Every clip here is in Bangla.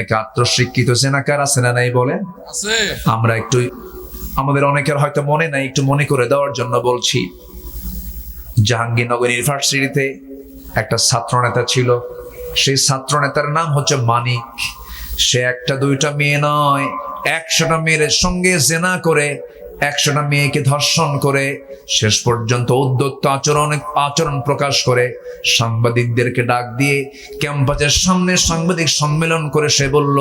অনেকে আত্মশিক্ষিত জেনাকার আছে না নাই বলেন? আমরা একটু আমাদের অনেকের হয়তো মনে নাই একটু মনে করে দেওয়ার জন্য বলছি। জাহাঙ্গীরনগর ইউনিভার্সিটিতে একটা ছাত্র নেতা ছিল। সেই ছাত্র নেতার নাম হচ্ছে মানিক। সে একটা দুইটা মেয়ে নয় একশোটা মেয়ের সঙ্গে জেনা করে একশোটা মেয়েকে ধর্ষণ করে শেষ পর্যন্ত উদ্যত্ত আচরণ আচরণ প্রকাশ করে সাংবাদিকদেরকে ডাক দিয়ে ক্যাম্পাসের সামনে সাংবাদিক সম্মেলন করে সে বলল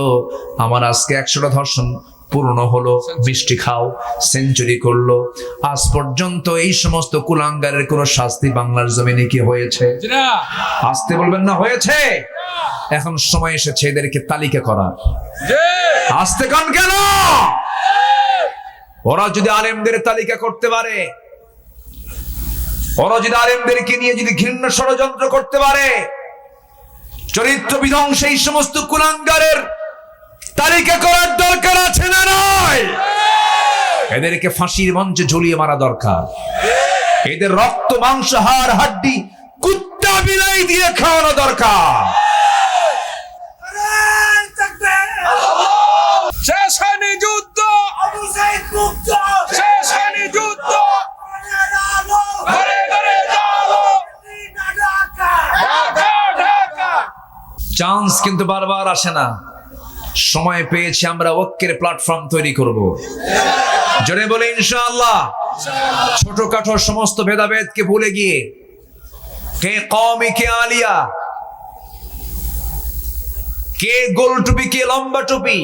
আমার আজকে একশোটা ধর্ষণ পূর্ণ হলো মিষ্টি খাও সেঞ্চুরি করল। আজ পর্যন্ত এই সমস্ত কুলাঙ্গারের কোনো শাস্তি বাংলার জমিনে কি হয়েছে? আসতে বলবেন না হয়েছে! এখন সময় এসেছে এদেরকে তালিকা করার। আসতে কান কেন? ওরা যদি আলেমদের তালিকা করতে পারে, ওরা যদি আলেমদেরকে নিয়ে যদি ঘৃণ্য ষড়যন্ত্র করতে পারে, চরিত্র বিধ্বংস এই সমস্ত কুলাঙ্গারের তালিকা করার দরকার আছে না নয়? এদেরকে ফাঁসির মঞ্চে ঝুলিয়ে মারা দরকার। এদের রক্ত, মাংস, হাড়, হাড্ডি, কুত্তা বিলাই দিয়ে খাওয়ানো দরকার শেষ হয়নি যুদ্ধ শেষ হয়নি যুদ্ধ ঘরে ঘরে যাব ঢাকা ঢাকা চান্স কিন্তু বারবার আসে না। সময় পেয়েছি আমরা ঐক্যের প্ল্যাটফর্ম তৈরি করব। জোরে বলে ইনশাআল্লাহ। ছোটখাটো সমস্ত ভেদাভেদকে ভুলে গিয়ে কে কমি কে আলিয়া কে গোল টুপি কে লম্বা টুপি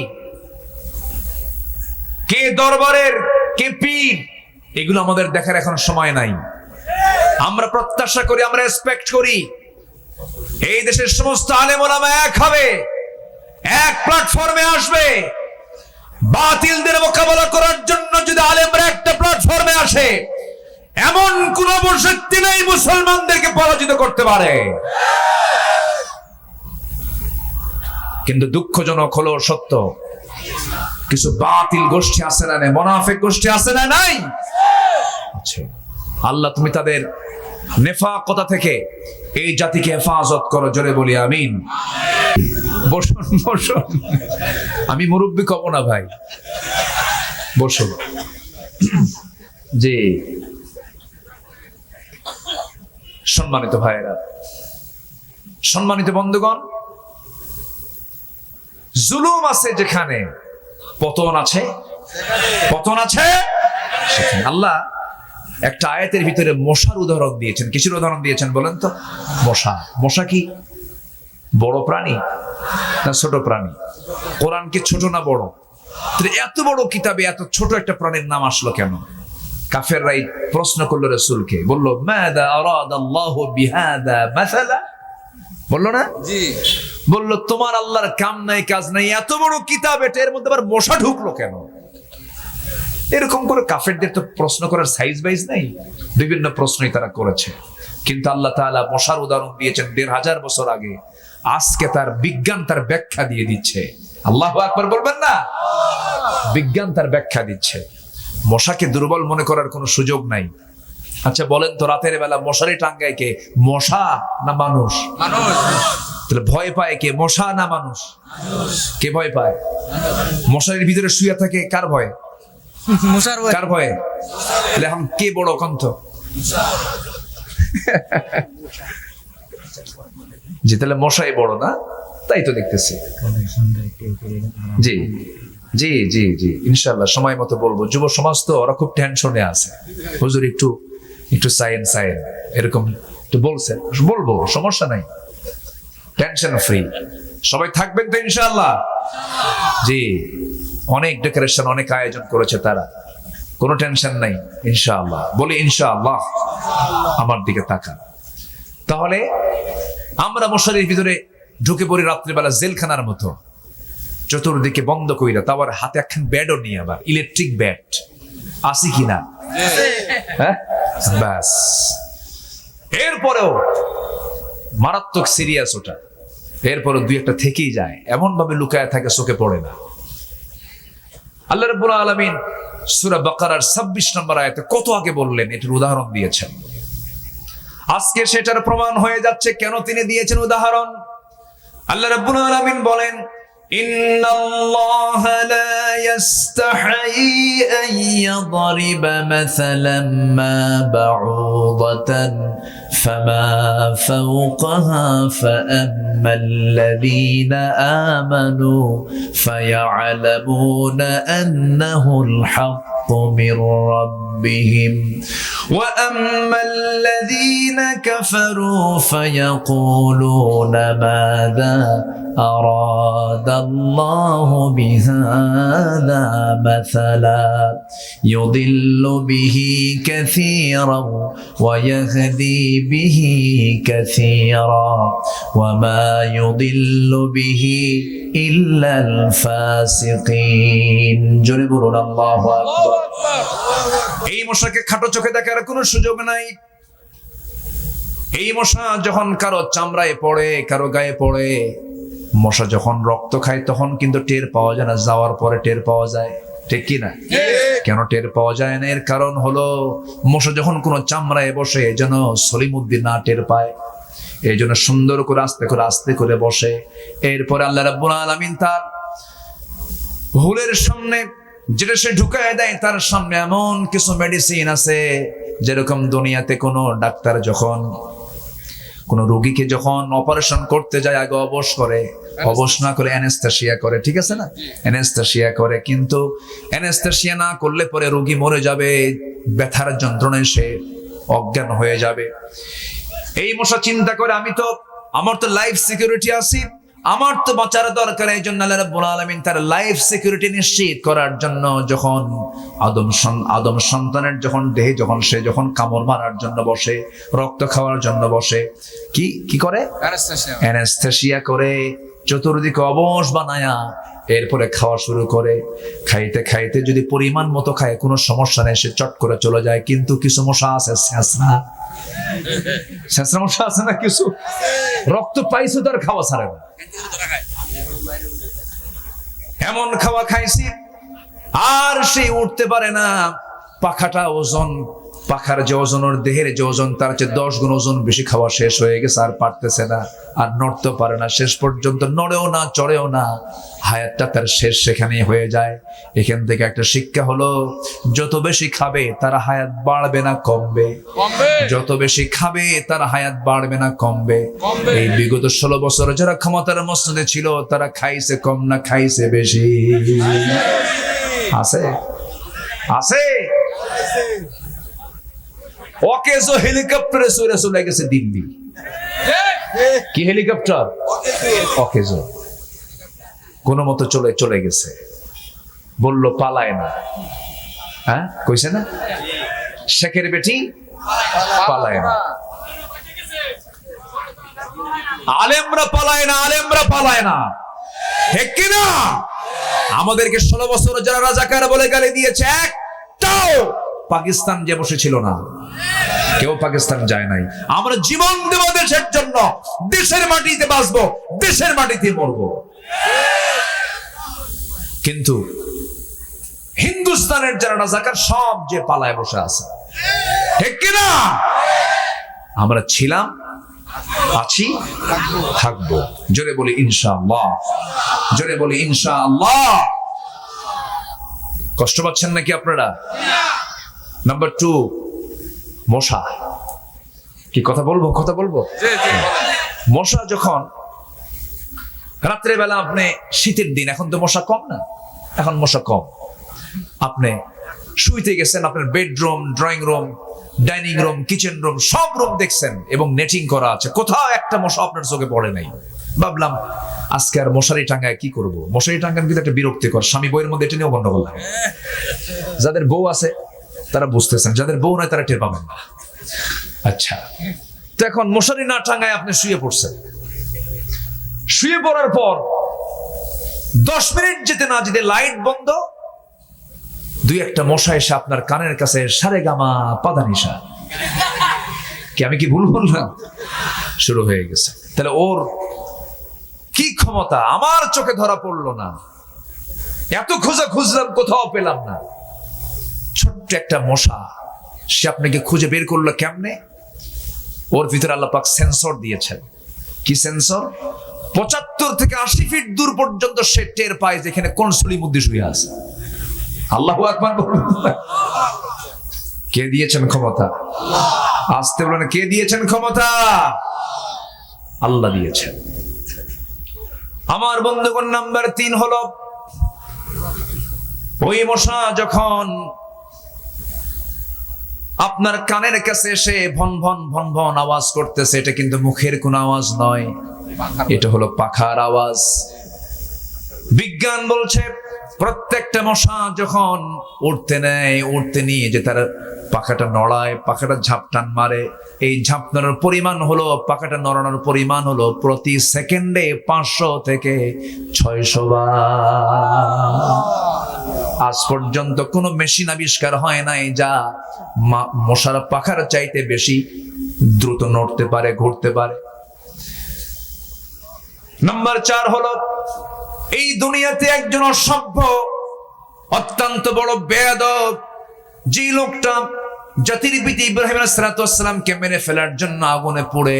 কে দরবারের, কে পীর? এগুলো আমাদের দেখার এখন সময় নাই। আমরা প্রত্যাশা করি, আমরা এক্সপেক্ট করি। এই দেশের সমস্ত আলেম ওলামা এক হবে, এক প্ল্যাটফর্মে আসবে। বাতিলদের মোকাবেলা করার জন্য যদি আলেমরা একটা প্ল্যাটফর্মে আসে, এমন কোন শক্তি নেই মুসলমানদেরকে পরাজিত করতে পারে। কিন্তু দুঃখজনক হলো সত্য কিছু বাতিল গোষ্ঠী আছে না নাই? মোনাফেক গোষ্ঠী আছে না নাই? আল্লাহ তুমি তাদের নেফাকতা থেকে এই জাতিকে হেফাজত করো জোরে বলি আমিন। বসুন বসুন। আমি মুরব্বী কব না ভাই। বসুন। জি। সম্মানিত ভাইয়েরা সম্মানিত বন্ধুগণ জুলুম আছে যেখানে। পতন আছে। পতন আছে আল্লাহ একটা আয়াতের ভিতরে মশার উদাহরণ দিয়েছেন। কিসের উদাহরণ দিয়েছেন বলেন তো? মশা। মশা কি? বড় প্রাণী না ছোট প্রাণী? কোরআন কি ছোট না বড়? এত বড় কিতাবে এত ছোট একটা প্রাণীর নাম আসলো কেন? কাফেররাই প্রশ্ন করল রসুলকে। বলল, মাদা আরাদাল্লাহু বিহাদা মাসালা? বলল না? জি। বলল তোমার আল্লাহর কাম নাই কাজ নাই এত বড় কিতাব এটা এর মধ্যে আবার মশা ঢুকলো কেন? এরকম করে কাফেরদের তো প্রশ্ন করার সাইজ বাইজ নাই। বিভিন্ন প্রশ্নই তারা করেছে। কিন্তু আল্লাহ তাআলা মশার উদাহরণ দিয়েছেন দেড় হাজার বছর আগে। আজকে তার বিজ্ঞান তার ব্যাখ্যা দিয়ে দিচ্ছে। আল্লাহ আকবার বলবেন না? বিজ্ঞান তার ব্যাখ্যা দিচ্ছে। মশাকে দুর্বল মনে করার কোনো সুযোগ নাই। আচ্ছা বলেন তো রাতের বেলা মশারি টাঙ্গায় কে? মশা না মানুষ? মানুষ। তাহলে ভয় পায় কে? মশা না মানুষ? কে ভয় পায়? মশারির ভিতরে শুয়ে থাকে কার ভয়? মশার ভয়। কার ভয়ে? তাহলে এখন কে বড় কণ্ঠ? জি তাহলে মশাই বড় না? তাই তো দেখতেছি। জি জি জি জি ইনশাল্লাহ সময় মতো বলব। যুব সমাজ তো ওরা খুব টেনশনে আছে। হুজুর একটু একটু সাইন সাইন এরকম একটু বলছেন। বলব সমস্যা নাই। টেনশন ফ্রি সবাই থাকবেন তো ইনশাল্লাহ জি অনেক ডেকোরেশন অনেক আয়োজন করেছে তারা। কোনো টেনশন নাই ইনশাআল্লাহ। বলি ইনশাআল্লাহ আমার দিকে তাকান। তাহলে আমরা মশারির ভিতরে ঢুকে পড়ি রাত্রিবেলা জেলখানার মতো। চতুর্দিকে বন্ধ কইরা তারপর হাতে একখান ব্যাডও নিয়ে আবার ইলেকট্রিক ব্যাট আসি কিনা? হ্যাঁ? ব্যাস। এরপরেও মারাত্মক সিরিয়াস ওটা। এরপরে দুই একটা থেকেই যায়। এমন ভাবে লুকায় থাকে চোখে পড়ে না। আল্লাহ রাব্বুল আলামিন সূরা বাকারার 26 নম্বর আয়তে কত আগে বললেন এটার উদাহরণ দিয়েছেন। আজকে সেটার প্রমাণ হয়ে যাচ্ছে কেন তিনি দিয়েছেন উদাহরণ? আল্লাহ রাব্বুল আলামিন বলেন إن الله لا يستحي أن يضرب مثلا ما بعوضة فما فوقها فأما الذين آمنوا فيعلمون أنه الحق من ربهم. وأما الذين كفروا فيقولون ماذا أراد الله بهذا مثلا. يضل به كثيرا ويهدي به كثيرا. وما يضل به إلا الفاسقين. جربوا الله أكبر. এই মশাকে খাটো চোখে দেখার কোনো সুযোগ নাই। এই মশা যখন কারও চামড়ায় পড়ে কারও গায়ে পড়ে মশা যখন রক্ত খায় তখন কিন্তু টের পাওয়া যায় না যাওয়ার পরে টের পাওয়া যায়। ঠিক কি না? কেন টের পাওয়া যায় না? এর কারণ হলো মশা যখন কোনো চামড়ায় বসে যেন সলিমুদ্দিন না টের পায়। এই জন্য সুন্দর করে আস্তে করে আস্তে করে বসে। এরপরে আল্লাহ রাব্বুল আলামিন তার হুলের সামনে যেটা সে ঢুকায় দেয়, তার সামনে এমন কিছু মেডিসিন আছে, যেরকম দুনিয়াতে কোনো ডাক্তার যখন, কোন রোগীকে যখন অপারেশন করতে যায়, আগে অবশ করে, অবশ না করে অ্যানেস্থেশিয়া করে, ঠিক আছে না? অ্যানেস্থেশিয়া করে, কিন্তু অ্যানেস্থেশিয়া না করলে পরে রোগী মরে যাবে, ব্যথার যন্ত্রণায় সে অজ্ঞান হয়ে যাবে। এই মশা চিন্তা করে, আমি তো, আমার তো লাইফ সিকিউরিটি আছি। আমার তো বাঁচার দরকার এই জন্য আল্লাহ রাব্বুল আলামিন তার লাইফ সিকিউরিটি নিশ্চিত করার জন্য যখন আদম আদম সন্তানের যখন দেহে যখন সে যখন কামড় মারার জন্য বসে রক্ত খাওয়ার জন্য বসে কি কি করে? অ্যানেস্থেশিয়া করে চতুর্দিকে অবশ বানায়া এরপরে খাওয়া শুরু করে। খাইতে খাইতে যদি পরিমাণ মতো খায় কোনো সমস্যা নেই সে চট করে চলে যায়। কিন্তু কিছু মশা আছে স্যাঁচড়া। স্যাঁচড়া মশা আছে না কিছু? রক্ত পাইছো তার খাওয়া ছাড়ে না। এমন খাওয়া খাইছি আর সে উঠতে পারে না। পাখাটা ওজন পাখার যে ওজন ওর দেহের যে ওজন তার চেয়ে দশ গুণ ওজন বেশি খাওয়া শেষ হয়ে গেছে আর পারতেছে না আর নড়তে পারে না। শেষ পর্যন্ত নড়েও না চড়েও না হায়াতটা তার শেষ সেখানেই হয়ে যায়। এখান থেকে একটা শিক্ষা হলো যত বেশি খাবে তার হায়াত বাড়বে না কমবে। যত বেশি খাবে তার হায়াত বাড়বে না কমবে। কমবে। এই বিগত ষোলো বছর যারা ক্ষমতার মসনদে ছিল তারা খাইছে কম না খাইছে বেশি। আছে? আছে? অকেজো হেলিকপ্টারে চলে চলে গেছে দিল্লি। কি হেলিকপ্টার? অকেজো। কোনো মতো চলে চলে গেছে। বলল, পালায় না। হ্যাঁ? কইছে না? শেখের বেটি পালায় না। আলেমরা পালায় না, আলেমরা পালায় না। ঠিক কিনা? আমাদেরকে ষোলো বছর যারা রাজাকার বলে গালি দিয়েছে, একটাও পাকিস্তান যে বসেছিল না। কেউ পাকিস্তান যায় নাই। আমরা জীবন দেব দেশের জন্য। দেশের মাটিতে বাঁচবো, দেশের মাটিতে মরবো। কিন্তু হিন্দুস্তানের যারা রাজাকার, সব যে পালায় বসে আছে। ঠিক কিনা? আমরা ছিলাম, আছি, থাকব। জোরে বলি, ইনশাআল্লাহ। জোরে বলি, ইনশাআল্লাহ। কষ্ট পাচ্ছেন নাকি আপনারা? নাম্বার টু মশা। কি কথা বলব কথা বলব? মশা যখন রাত্রে বেলা আপনি শীতের দিন এখন তো মশা কম না এখন মশা কম। আপনি শুইতে গেছেন আপনার bedroom drawing room dining room kitchen room সব রুম দেখছেন এবং নেটিং করা আছে। কোথাও একটা মশা আপনার চোখে পড়ে নাই। ভাবলাম আজকে আর মশারি টাঙ্গায় কি করব? মশারি টাঙ্গান কিন্তু একটা বিরক্তিকর। স্বামী বইয়ের মধ্যে এটা নিয়েও গন্ডগোল লাগে। যাদের বউ আছে তারা বুঝতেছেন, যাদের বউ নাই তারা টের পাবেন না। আচ্ছা তো এখন মশারি না টাঙ্গায় আপনি শুয়ে পড়ছেন। শুয়ে পড়ার পর দশ মিনিট যেতে না যেতে লাইট বন্ধ, দুই একটা মশা এসে আপনার কানের কাছে সারে গামা পাদানিসা কি আমি কি ভুল বললাম? শুরু হয়ে গেছে। তাহলে ওর কি ক্ষমতা? আমার চোখে ধরা পড়ল না। এত খোঁজা খুঁজলাম কোথাও পেলাম না। ছোট্ট একটা মশা। সে আপনাকে খুঁজে বের করল কেমনে? ওর ভিতরে আল্লাহ পাক সেন্সর দিয়েছেন। কি সেন্সর পঁচাত্তর থেকে আশি ফিট দূর পর্যন্ত সে টের পায় যেখানে কোন সলিম উদ্দিন শুয়ে আছে। আল্লাহ আকবার কে দিয়েছেন ক্ষমতা? আসতে বলেন, কে দিয়েছেন ক্ষমতা? আল্লাহ দিয়েছেন। আমার বন্ধুগণ নাম্বার তিন হলো, ওই মশা যখন আপনার কানের কাছে এসে ভন ভন ভন ভন আওয়াজ করতেছে, এটা কিন্তু মুখের কোন আওয়াজ নয়। এটা হলো পাখার আওয়াজ। বিজ্ঞান বলছে, প্রত্যেকটা মশা যখন উঠতে নেয় উঠতে নিয়ে যে তার পাখাটা নড়ায়, পাখাটা ঝাপটান মারে, এই ঝাপটানোর পরিমাণ হলো, পাখাটা নড়ানোর পরিমাণ হলো প্রতি সেকেন্ডে পাঁচশো থেকে ছয়শো আজ পর্যন্ত কোনো মেশিন আবিষ্কার হয় নাই যা মশার পাখার চাইতে বেশি দ্রুত নড়তে পারে, ঘুরতে পারে। নাম্বার চার হলো, এই দুনিয়াতে একজন অসভ্য, অত্যন্ত বড় বেয়াদব যে লোকটা জাতির পিতা ইব্রাহিম সালাতামকে মেরে ফেলার জন্য আগুনে পড়ে,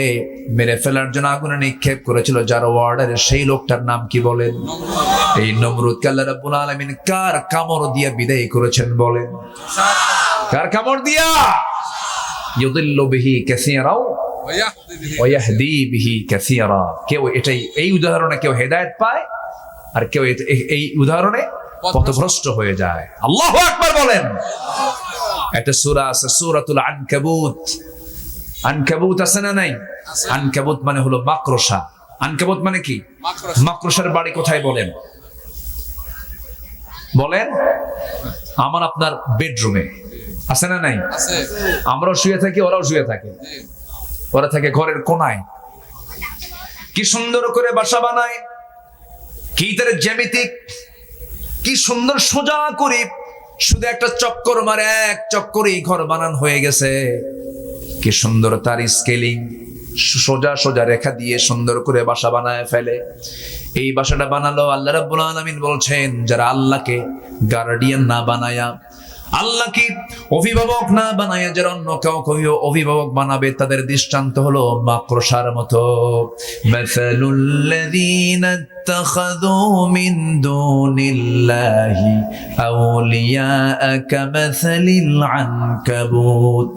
মেরে ফেলার জন্য আগুনে নিক্ষেপ করেছিল, যার ওয়ার্ডারে সেই লোকটার নাম কি বলেন? এই নমরুদ আল্লাহ রাব্বুল আলামিন কার কামড় দিয়া বিদায় করেছেন বলেন? কার কামড় দিয়া? ইউদিল্লু বিহি কাসীরাও ওয়াহদি বিহি কাসীরা। কেউ এটাই এই উদাহরণে কেউ হেদায়েত পায় আর কেউ এই উদাহরণে পথভ্রষ্ট হয়ে যায়। আল্লাহু আকবার বলেন। একটা সূরা আছে সূরাতুল আনকাবুত। আনকাবুত আছে না নাই? আনকাবুত মানে হলো মাকড়সা। আনকাবুত মানে কি? মাকড়সা। মাকড়সার বাড়ি কোথায় বলেন? বলেন আমার আপনার বেডরুমে আছে না নাই? আমরাও শুয়ে থাকি ওরাও শুয়ে থাকে। ওরা থাকে ঘরের কোনায়। কি সুন্দর করে বাসা বানায়। কি তার জ্যামিতিক। কি সুন্দর সোজা করে শুধু একটা চক্কর মারে এক চক্করেই ঘর বানান হয়ে গেছে। কি সুন্দর তার স্কেলিং সোজা সোজা রেখা দিয়ে সুন্দর করে বাসা বানায় ফেলে এই বাসাটা বানালো আল্লাহ রাব্বুল আলামিন বলছেন যারা আল্লাহকে গার্ডিয়ান না বানায়া আল্লাহকে অভিভাবক না বানায়া যারা অন্য কাউকে অভি- অভিভাবক বানাবে তাদের দৃষ্টান্ত হলো মাকড়সার মতো মাসালুল্লাযীনা اتخذوا من دون الله أولياء كمثل العنكبوت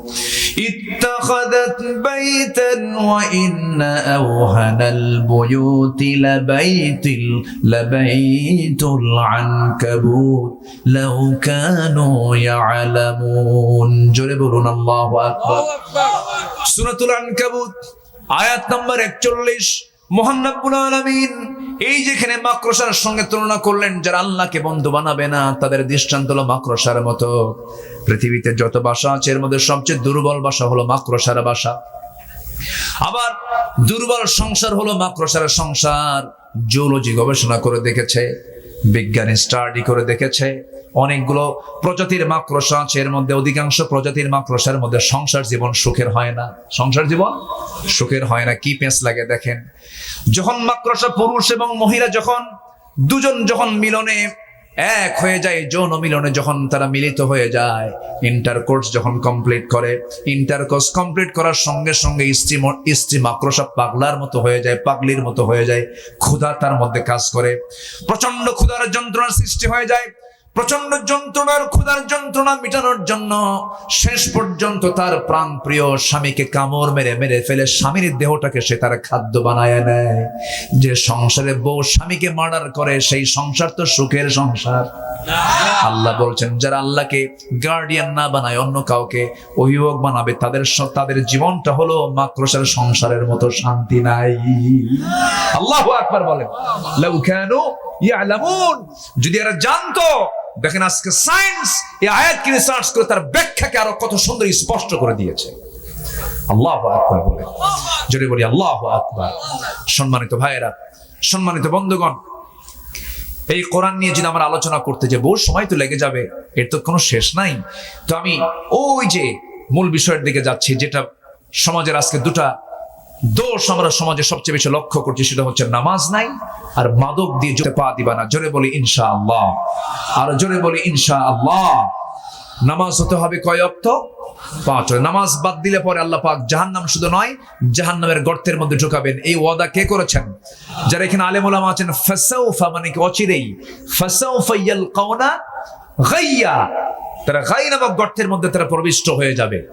اتخذت بيتا وإن أوهن البيوت لبيت ال- لبيت العنكبوت لو كانوا يعلمون جربون الله أكبر সুরাতুল আনকাবুত আয়াত নাম্বার একচল্লিশ মোহান্নবুল আলমিন, এই যেখানে মাকড়সার সঙ্গে তুলনা করলেন, যারা আল্লাহকে বন্ধু বানাবে না, তাদের দৃষ্টান্ত হলো মাকড়সার মতো। পৃথিবীতে যত বাসা আছে, এর মধ্যে সবচেয়ে দুর্বল বাসা হলো মাকড়সার বাসা। আবার দুর্বল সংসার হলো মাকড়সার সংসার। জিওলজি গবেষণা করে দেখেছে, বিজ্ঞানী স্টাডি করে দেখেছে অনেকগুলো প্রজাতির মাকড়সা এর মধ্যে অধিকাংশ প্রজাতির মাকড়সার মধ্যে সংসার জীবন সুখের হয় না। সংসার জীবন সুখের হয় না, কি পেঁচ লাগে দেখেন। যখন মাকড়সা পুরুষ এবং মহিলা যখন দুজন যখন মিলনে এক হয়ে যায়, যৌন মিলনে যখন তারা মিলিত হয়ে যায় ইন্টারকোর্স যখন কমপ্লিট করে ইন্টারকোর্স কমপ্লিট করার সঙ্গে সঙ্গে স্ত্রী স্ত্রী মাকড়সা পাগলার মতো হয়ে যায়, পাগলির মতো হয়ে যায়, ক্ষুধা তার মধ্যে কাজ করে। প্রচণ্ড ক্ষুধার যন্ত্রণার সৃষ্টি হয়ে যায় প্রচণ্ড যন্ত্রণার, ক্ষুধার যন্ত্রণা মেটানোর জন্য শেষ পর্যন্ত তার প্রাণ প্রিয় স্বামীকে কামড় মেরে মেরে ফেলে স্বামীর দেহটাকে সে তার খাদ্য বানায় নেয়। যে সংসারে বউ স্বামীকে মার্ডার করে, সেই সংসার তো সুখের সংসার। আল্লাহ বলছেন, যারা আল্লাহকে গার্ডিয়ান না বানায়, অন্য কাউকে অভিভাবক বানাবে, তাদের তাদের জীবনটা হলো মাকড়সার সংসারের মতো, শান্তি নাই। আল্লাহ আকবার বলেন যদি এরা জানতো দেখেন আজকে সায়েন্স এই আয়াতকে রিসার্চ করে তার ব্যাখ্যাকে আরও কত সুন্দর স্পষ্ট করে দিয়েছে। আল্লাহ আকবার বলে। যদি বলি, আল্লাহ আকবার। সম্মানিত ভাইয়েরা, সম্মানিত বন্ধুগণ, এই কোরআন নিয়ে যদি আমরা আলোচনা করতে যে বহু সময় তো লেগে যাবে, এর তো কোনো শেষ নাই। তো আমি ওই যে মূল বিষয়ের দিকে যাচ্ছি, যেটা সমাজের আজকে দুটা দোষ আমরা সমাজে সবচেয়ে বেশি লক্ষ্য করছি, সেটা হচ্ছে নামাজ নাই আর মাদক দিয়ে জোরে পা দিবা না। জোরে বলি ইনশা আল্লাহ আর জোরে বলি ইনশা আল্লাহ নামাজ হতে হবে কয় অক্ত? পাঁচ নামাজ বাদ দিলে পরে আল্লাহ পাক জাহান্নাম শুধু নয়, জাহান্নামের গর্তের মধ্যে ঢুকাবেন। এই ওয়াদা কে করেছেন? যারা এখানে আলেম ওলামা আছেন, ফাসাউফা মানে কি অচিরেই। ফাসাউফা ইয়ালকাউনা গাইয়া। তারা গাই নামক গর্তের মধ্যে তারা প্রবিষ্ট হয়ে যাবে।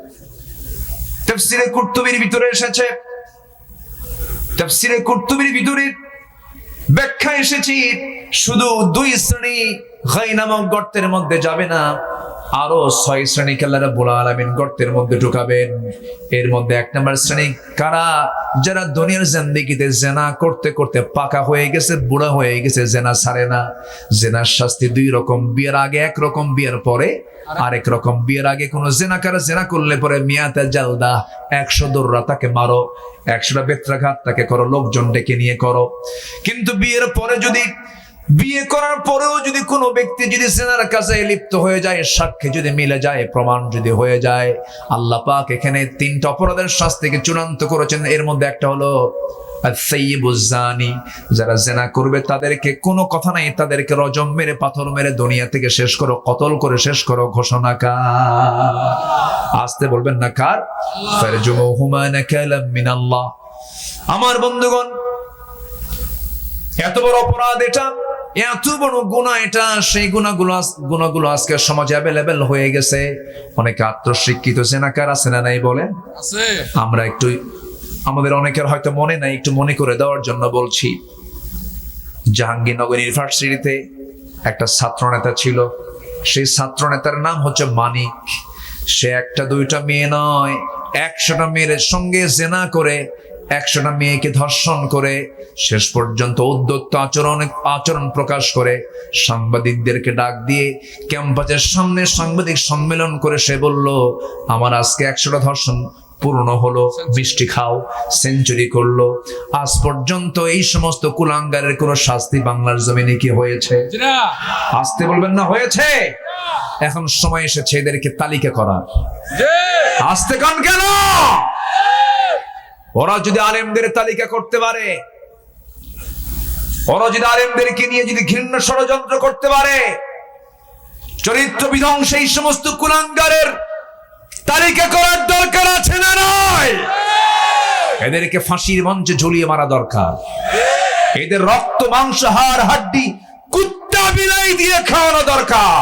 তাফসিরে কুর্তুবির ভিতরে এসেছে তাফসিরে কুর্তুবির ভিতরে ব্যাখ্যা এসেছি শুধু দুই শ্রেণি গাই নামক গর্তের মধ্যে যাবে না। আরও ছয় শ্রেণি আল্লাহ রাব্বুল আলামিন গর্তের মধ্যে ঢুকাবেন। এর মধ্যে এক নম্বর শ্রেণি, কারা? যারা দুনিয়ার জিন্দেগিতে জেনা করতে করতে পাকা হয়ে গেছে, বুড়া হয়ে গেছে, জেনা ছাড়ে না। জেনার শাস্তি দুই রকম, বিয়ের আগে এক রকম, বিয়ের পরে আরেক রকম। বিয়ের আগে কোনো জেনাকার জেনা করলে পরে মিয়াতে জালদা, একশো দৌড়া তাকে মারো, একশোটা বেত্রাঘাত তাকে করো, লোকজন ডেকে নিয়ে করো। কিন্তু বিয়ের পরে যদি বিয়ে করার পরেও যদি কোনো ব্যক্তি যদি জেনার কাছে লিপ্ত হয়ে যায় সাক্ষী যদি মিলে যায় প্রমাণ যদি হয়ে যায় আল্লাহ পাক এখানে তিনটা অপরাধের শাস্তিকে চূড়ান্ত করেছেন। এর মধ্যে একটা হলো যারা জেনা করবে তাদেরকে কোনো কথা নাই তাদেরকে রজম মেরে পাথর মেরে দুনিয়া থেকে শেষ করো কতল করে শেষ করো ঘোষণা কার? আসতে বলবেন না কার? আমার বন্ধুগণ এত বড় অপরাধ এটা এত বড় গুণা এটা সেই গুণাগুলো গুণাগুলো আজকে সমাজে অ্যাভেলেবেল হয়ে গেছে। অনেকে আত্মশিক্ষিত জেনাকার আছে না নাই বলেন? আমরা একটু আমাদের অনেকের হয়তো মনে নাই একটু মনে করে দেওয়ার জন্য বলছি। জাহাঙ্গীরনগর ইউনিভার্সিটিতে একটা ছাত্র নেতা ছিল। সেই ছাত্র নেতার নাম হচ্ছে মানিক। সে একটা দুইটা মেয়ে নয় একশোটা মেয়ের সঙ্গে জেনা করে একশোটা মেয়েকে ধর্ষণ করে শেষ পর্যন্ত উদ্যত্ত আচরণ আচরণ প্রকাশ করে। সাংবাদিকদেরকে ডাক দিয়ে ক্যাম্পাসের সামনে সাংবাদিক সম্মেলন করে সে বলল আমার আজকে একশোটা ধর্ষণ পূর্ণ হলো মিষ্টি খাও সেঞ্চুরি করল। আজ পর্যন্ত এই সমস্ত কুলাঙ্গারের কোনো শাস্তি বাংলার জমিনে কি হয়েছে? আসতে বলবেন না হয়েছে! এখন সময় এসেছে এদেরকে তালিকা করার। আসতে কান কেন? ওরা যদি আলেমদের তালিকা করতে পারে, ওরা যদি আলেমদেরকে নিয়ে যদি ঘৃণ্য ষড়যন্ত্র করতে পারে, চরিত্র বিধ্বংস এই সমস্ত কুলাঙ্গারের তালিকা করার দরকার আছে না নয় এদেরকে ফাঁসির মঞ্চে ঝুলিয়ে মারা দরকার। এদের রক্ত, মাংস, হাড়, হাড্ডি, কুত্তা বিলাই দিয়ে খাওয়ানো দরকার।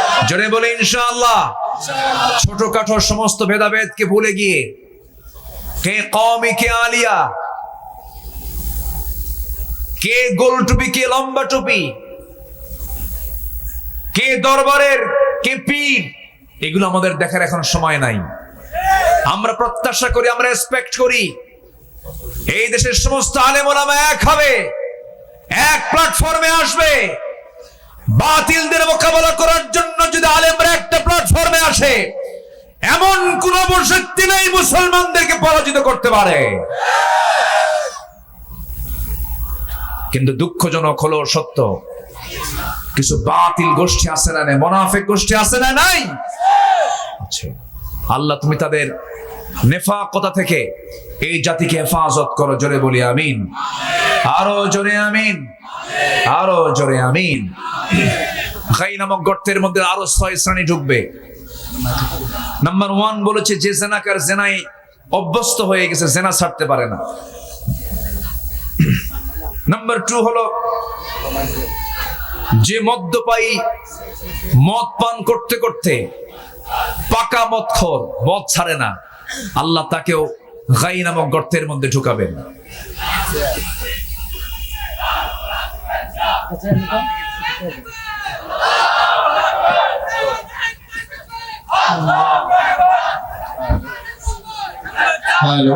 জোরে বলে ইনশাআল্লাহ। ছোটখাটো সমস্ত ভেদাভেদকে ভুলে গিয়ে কে কওমি, কে আলিয়া, কে গোল টুপি, কে লম্বা টুপি, কে দরবারের, কে পীর, এগুলো আমাদের দেখার এখন সময় নাই। আমরা প্রত্যাশা করি, আমরা রেসপেক্ট করি। এই দেশের সমস্ত আলেম ওলামা এক হবে, এক প্ল্যাটফর্মে আসবে। বাতিলদের মোকাবেলা করার জন্য যদি আলেমরা একটা প্ল্যাটফর্মে আসে, এমন কোন অবশক্তি নেই মুসলমানদেরকে পরাজিত করতে পারে। কিন্তু দুঃখজনক হলো সত্য, কিছু বাতিল গোষ্ঠী আছে না নাই? মোনাফেক গোষ্ঠী আছে না নাই? আল্লাহ, তুমি তাদের নেফাকতা থেকে এই জাতিকে হেফাজত করো, জোরে বলি আমিন। আরও জোরে আমিন। আরও জোরে আমিন। খাই নামক গর্তের মধ্যে আরও ছয় শ্রেণি ঢুকবে। নাম্বার ওয়ান বলেছে যে জেনাকার জেনাই অভ্যস্ত হয়ে গেছে, জেনা ছাড়তে পারে না। নাম্বার টু হলো, যে মদ্যপায়ী মদ পান করতে করতে পাকা মদখোর মদ ছাড়ে না। আল্লাহ তাকেও গাই নামক গর্তের মধ্যে ঢুকাবেন। হ্যালো।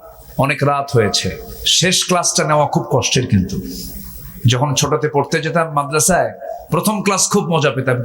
অনেক রাত হয়েছে। শেষ ক্লাসটা নেওয়া খুব কষ্টের কিন্তু। যখন ছোটতে পড়তে যেতাম মাদ্রাসায়, প্রথম ক্লাস খুব মজা পেতাম।